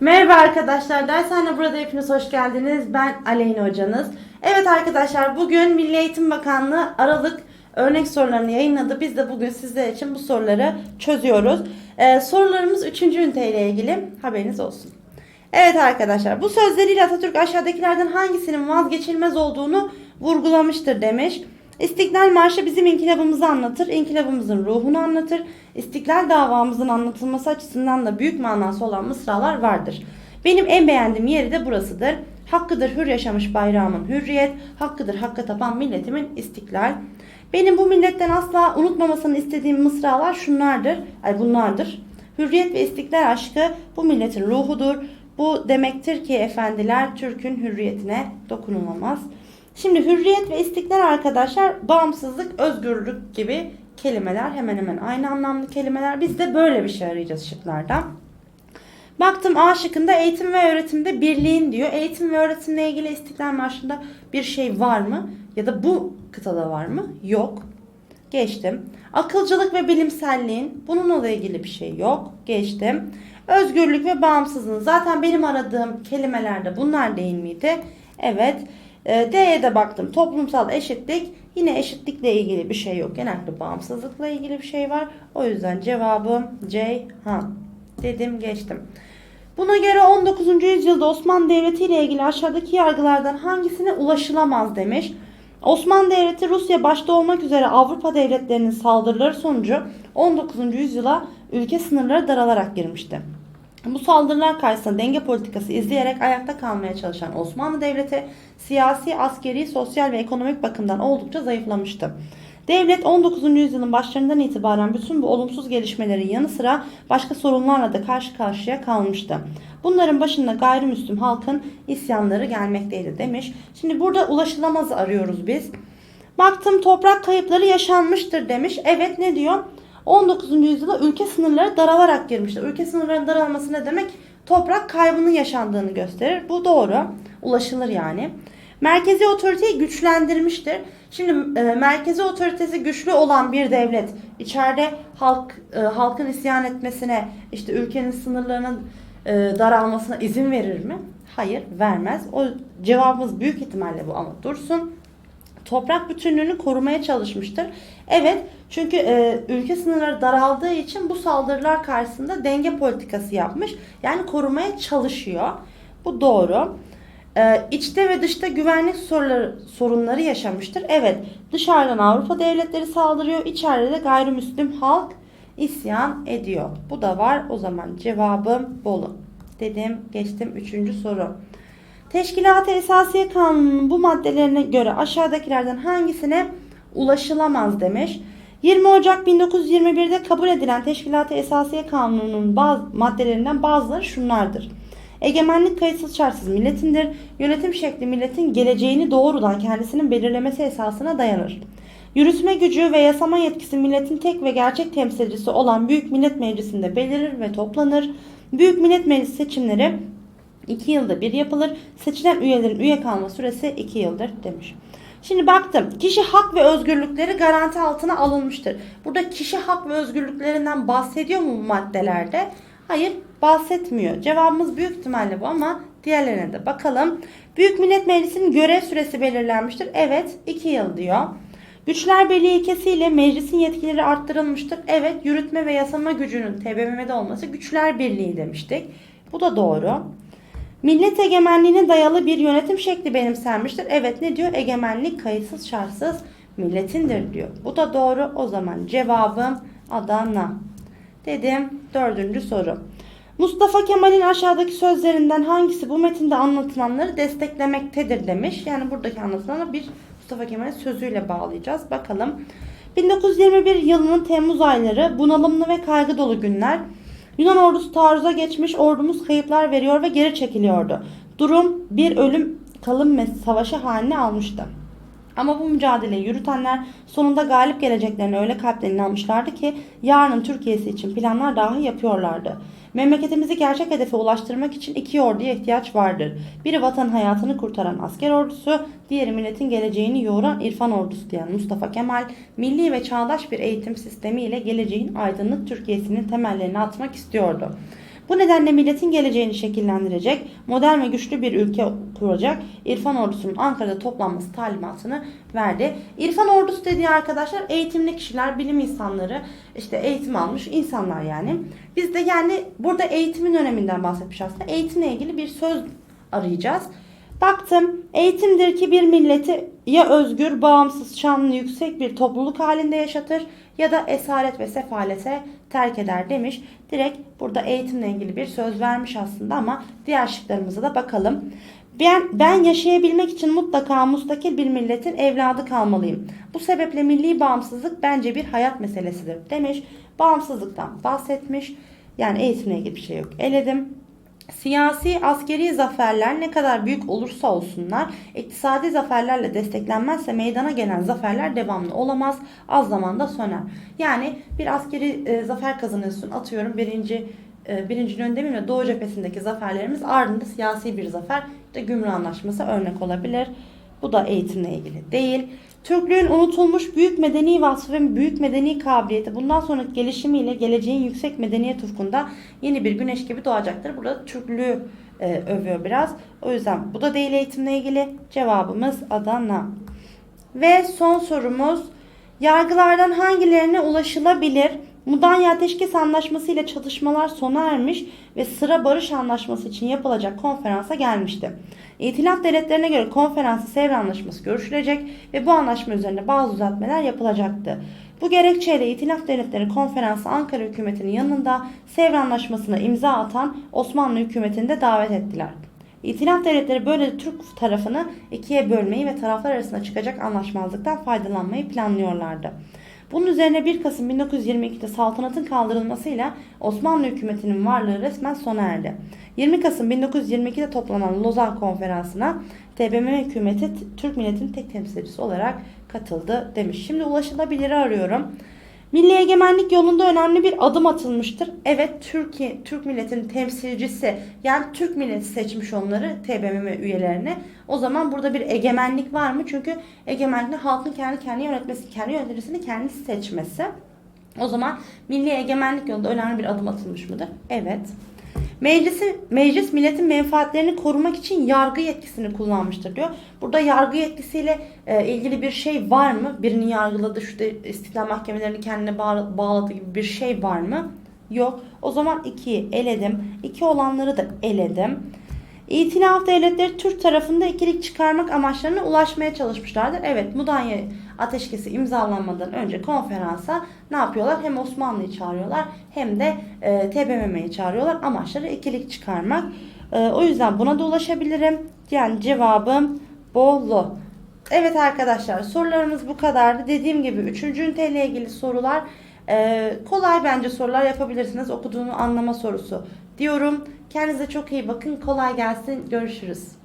Merhaba arkadaşlar, dershane burada hepiniz hoş geldiniz. Ben Aleyna hocanız. Evet arkadaşlar, bugün Milli Eğitim Bakanlığı Aralık örnek sorularını yayınladı. Biz de bugün sizler için bu soruları çözüyoruz. Ee, sorularımız 3. üniteyle ilgili haberiniz olsun. Evet arkadaşlar, bu sözleriyle Atatürk aşağıdakilerden hangisinin vazgeçilmez olduğunu vurgulamıştır demiş. İstiklal Marşı bizim inkılabımızı anlatır, inkılabımızın ruhunu anlatır. İstiklal davamızın anlatılması açısından da büyük manası olan mısralar vardır. Benim en beğendiğim yeri de burasıdır. Hakkıdır hür yaşamış bayrağımın hürriyet, hakkıdır hakka tapan milletimin istiklal. Benim bu milletten asla unutmamasını istediğim mısralar şunlardır, ay bunlardır. Hürriyet ve istiklal aşkı bu milletin ruhudur. Bu demektir ki efendiler Türk'ün hürriyetine dokunulamaz. Şimdi hürriyet ve istiklal arkadaşlar bağımsızlık, özgürlük gibi kelimeler hemen hemen aynı anlamlı kelimeler. Biz de böyle bir şey arayacağız şıklarda. Baktım A şıkkında eğitim ve öğretimde birliğin diyor. Eğitim ve öğretimle ilgili İstiklal Marşı'nda bir şey var mı? Ya da bu kıtada var mı? Yok. Geçtim. Akılcılık ve bilimselliğin bununla da ilgili bir şey yok. Geçtim. Özgürlük ve bağımsızlığın zaten benim aradığım kelimelerde bunlar değil miydi? Evet. E, D'ye de baktım. Toplumsal eşitlik. Yine eşitlikle ilgili bir şey yok. Genellikle bağımsızlıkla ilgili bir şey var. O yüzden cevabım Ceyhan. Dedim geçtim. Buna göre 19. yüzyılda Osmanlı Devleti ile ilgili aşağıdaki yargılardan hangisine ulaşılamaz demiş. Osmanlı Devleti Rusya başta olmak üzere Avrupa devletlerinin saldırıları sonucu 19. yüzyıla ülke sınırları daralarak girmişti. Bu saldırılar karşısında denge politikası izleyerek ayakta kalmaya çalışan Osmanlı Devleti siyasi, askeri, sosyal ve ekonomik bakımdan oldukça zayıflamıştı. Devlet 19. yüzyılın başlarından itibaren bütün bu olumsuz gelişmelerin yanı sıra başka sorunlarla da karşı karşıya kalmıştı. Bunların başında gayrimüslim halkın isyanları gelmekteydi demiş. Şimdi burada ulaşılamaz arıyoruz biz. Baktım toprak kayıpları yaşanmıştır demiş. Evet ne diyor? 19. yüzyılda ülke sınırları daralarak girmiştir. Ülke sınırlarının daralması ne demek? Toprak kaybının yaşandığını gösterir. Bu doğru. Ulaşılır yani. Merkezi otoriteyi güçlendirmiştir. Şimdi e, merkezi otoritesi güçlü olan bir devlet içeride halk e, halkın isyan etmesine, işte ülkenin sınırlarının e, daralmasına izin verir mi? Hayır, vermez. O cevabımız büyük ihtimalle bu ama dursun toprak bütünlüğünü korumaya çalışmıştır. Evet çünkü e, ülke sınırları daraldığı için bu saldırılar karşısında denge politikası yapmış. Yani korumaya çalışıyor. Bu doğru. E, içte ve dışta güvenlik soruları, sorunları yaşamıştır. Evet dışarıdan Avrupa devletleri saldırıyor. İçeride de gayrimüslim halk isyan ediyor. Bu da var. O zaman cevabım Bolu. Dedim geçtim. Üçüncü soru. Teşkilat-ı Esasiye Kanunu'nun bu maddelerine göre aşağıdakilerden hangisine ulaşılamaz demiş. 20 Ocak 1921'de kabul edilen Teşkilat-ı Esasiye Kanunu'nun bazı maddelerinden bazıları şunlardır. Egemenlik kayıtsız şartsız milletindir. Yönetim şekli milletin geleceğini doğrudan kendisinin belirlemesi esasına dayanır. Yürütme gücü ve yasama yetkisi milletin tek ve gerçek temsilcisi olan Büyük Millet Meclisi'nde belirir ve toplanır. Büyük Millet Meclisi seçimleri 2 yılda bir yapılır. Seçilen üyelerin üye kalma süresi 2 yıldır demiş. Şimdi baktım. Kişi hak ve özgürlükleri garanti altına alınmıştır. Burada kişi hak ve özgürlüklerinden bahsediyor mu bu maddelerde? Hayır bahsetmiyor. Cevabımız büyük ihtimalle bu ama diğerlerine de bakalım. Büyük Millet Meclisi'nin görev süresi belirlenmiştir. Evet 2 yıl diyor. Güçler Birliği ilkesiyle meclisin yetkileri arttırılmıştır. Evet yürütme ve yasama gücünün TBMM'de olması Güçler Birliği demiştik. Bu da doğru. Millet egemenliğine dayalı bir yönetim şekli benimsenmiştir. Evet ne diyor? Egemenlik kayıtsız şartsız milletindir diyor. Bu da doğru. O zaman cevabım Adana. Dedim. Dördüncü soru. Mustafa Kemal'in aşağıdaki sözlerinden hangisi bu metinde anlatılanları desteklemektedir demiş. Yani buradaki anlatılanı bir Mustafa Kemal'in sözüyle bağlayacağız. Bakalım. 1921 yılının Temmuz ayları bunalımlı ve kaygı dolu günler. Yunan ordusu taarruza geçmiş, ordumuz kayıplar veriyor ve geri çekiliyordu. Durum bir ölüm kalım savaşı haline almıştı. Ama bu mücadeleyi yürütenler sonunda galip geleceklerine öyle kalpten inanmışlardı ki yarının Türkiye'si için planlar dahi yapıyorlardı. Memleketimizi gerçek hedefe ulaştırmak için iki orduya ihtiyaç vardır. Biri vatan hayatını kurtaran asker ordusu, diğeri milletin geleceğini yoğuran irfan ordusu diyen Mustafa Kemal, milli ve çağdaş bir eğitim sistemiyle geleceğin aydınlık Türkiye'sinin temellerini atmak istiyordu. Bu nedenle milletin geleceğini şekillendirecek, modern ve güçlü bir ülke kuracak İrfan Ordusu'nun Ankara'da toplanması talimatını verdi. İrfan Ordusu dediği arkadaşlar eğitimli kişiler, bilim insanları, işte eğitim almış insanlar yani. Biz de yani burada eğitimin öneminden bahsetmiş aslında. Eğitimle ilgili bir söz arayacağız. Baktım eğitimdir ki bir milleti ya özgür, bağımsız, şanlı, yüksek bir topluluk halinde yaşatır ya da esaret ve sefalete terk eder demiş. Direkt burada eğitimle ilgili bir söz vermiş aslında ama diğer şıklarımıza da bakalım. Ben, ben yaşayabilmek için mutlaka mustakil bir milletin evladı kalmalıyım. Bu sebeple milli bağımsızlık bence bir hayat meselesidir demiş. Bağımsızlıktan bahsetmiş. Yani eğitimle ilgili bir şey yok. Eledim. Siyasi, askeri zaferler ne kadar büyük olursa olsunlar, iktisadi zaferlerle desteklenmezse meydana gelen zaferler devamlı olamaz, az zamanda söner. Yani bir askeri e, zafer kazanıyorsun, atıyorum birinci e, birinci öndemin ve Doğu cephesindeki zaferlerimiz ardında siyasi bir zafer, işte Gümrük Anlaşması örnek olabilir. Bu da eğitimle ilgili değil. Türklüğün unutulmuş büyük medeni vasfı ve büyük medeni kabiliyeti bundan sonraki gelişimiyle geleceğin yüksek medeniyet ufkunda yeni bir güneş gibi doğacaktır. Burada Türklüğü e, övüyor biraz. O yüzden bu da değil eğitimle ilgili. Cevabımız Adana. Ve son sorumuz yargılardan hangilerine ulaşılabilir? Mudanya Ateşkes Anlaşması ile çatışmalar sona ermiş ve sıra barış anlaşması için yapılacak konferansa gelmişti. İtilaf devletlerine göre konferansı Sevr Anlaşması görüşülecek ve bu anlaşma üzerine bazı düzeltmeler yapılacaktı. Bu gerekçeyle İtilaf Devletleri Konferansı Ankara hükümetinin yanında Sevr Anlaşması'na imza atan Osmanlı hükümetini de davet ettiler. İtilaf devletleri böyle Türk tarafını ikiye bölmeyi ve taraflar arasında çıkacak anlaşmazlıktan faydalanmayı planlıyorlardı. Bunun üzerine 1 Kasım 1922'de saltanatın kaldırılmasıyla Osmanlı hükümetinin varlığı resmen sona erdi. 20 Kasım 1922'de toplanan Lozan Konferansı'na TBMM hükümeti Türk milletinin tek temsilcisi olarak katıldı demiş. Şimdi ulaşılabiliri arıyorum. Milli egemenlik yolunda önemli bir adım atılmıştır. Evet Türkiye Türk milletinin temsilcisi yani Türk milleti seçmiş onları TBMM üyelerine. O zaman burada bir egemenlik var mı? Çünkü egemenlik halkın kendi kendini yönetmesi, kendi yöneticisini kendisi seçmesi. O zaman milli egemenlik yolunda önemli bir adım atılmış mıdır? Evet. Meclisi, meclis milletin menfaatlerini korumak için yargı yetkisini kullanmıştır diyor. Burada yargı yetkisiyle e, ilgili bir şey var mı? Birini yargıladı, şu istiklal mahkemelerini kendine bağ- bağladı gibi bir şey var mı? Yok. O zaman 2'yi eledim. 2 olanları da eledim. İtilaf devletleri Türk tarafında ikilik çıkarmak amaçlarına ulaşmaya çalışmışlardır. Evet Mudanya ateşkesi imzalanmadan önce konferansa ne yapıyorlar? Hem Osmanlı'yı çağırıyorlar hem de e, TBMM'yi çağırıyorlar. Amaçları ikilik çıkarmak. E, o yüzden buna da ulaşabilirim. Yani cevabım Bolu. Evet arkadaşlar sorularımız bu kadardı. Dediğim gibi 3. üniteyle ilgili sorular e, kolay bence sorular yapabilirsiniz. Okuduğunu anlama sorusu diyorum. Kendinize çok iyi bakın. Kolay gelsin. Görüşürüz.